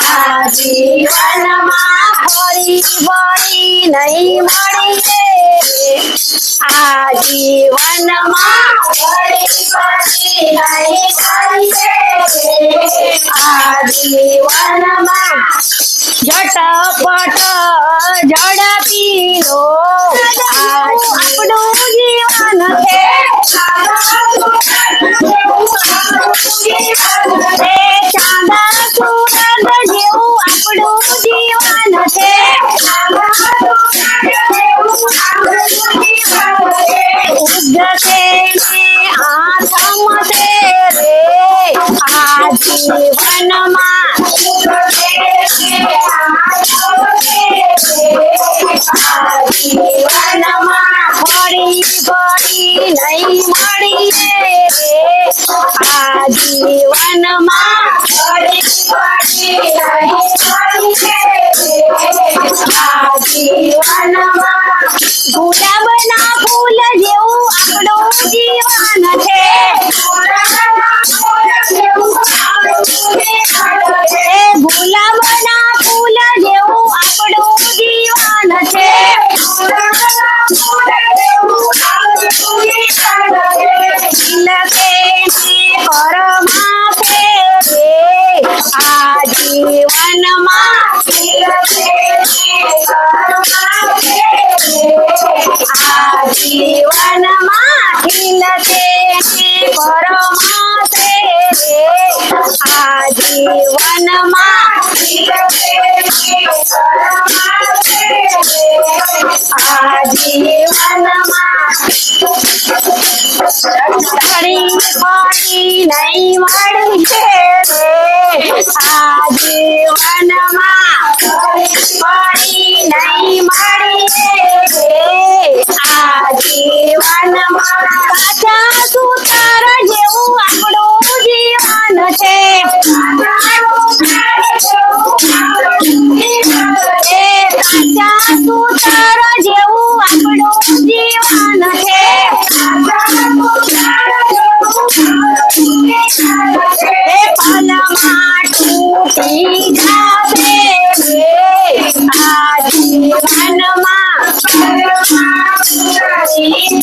આ જીવનમાં ફરી વળી નહીં મળીએ આ જીવનમાં ફરી વળી નહીં મળીએ આ જીવનમાં ઝટપટ ઝડપી લો આ આપણું જીવન છે એ ચાંદા સુરત જેવું આપણું જીવન છે. નહીં મળીએ. આ જીવનમાં જીવનમાં ખીલશે ને પરમાશે રે આ જીવનમાં આ જીવનમાં ફરી ફરી નહીં મળી છે રે આ જીવનમાં કાચા જેવું આપણું જીવન છે જેવું આપણું છે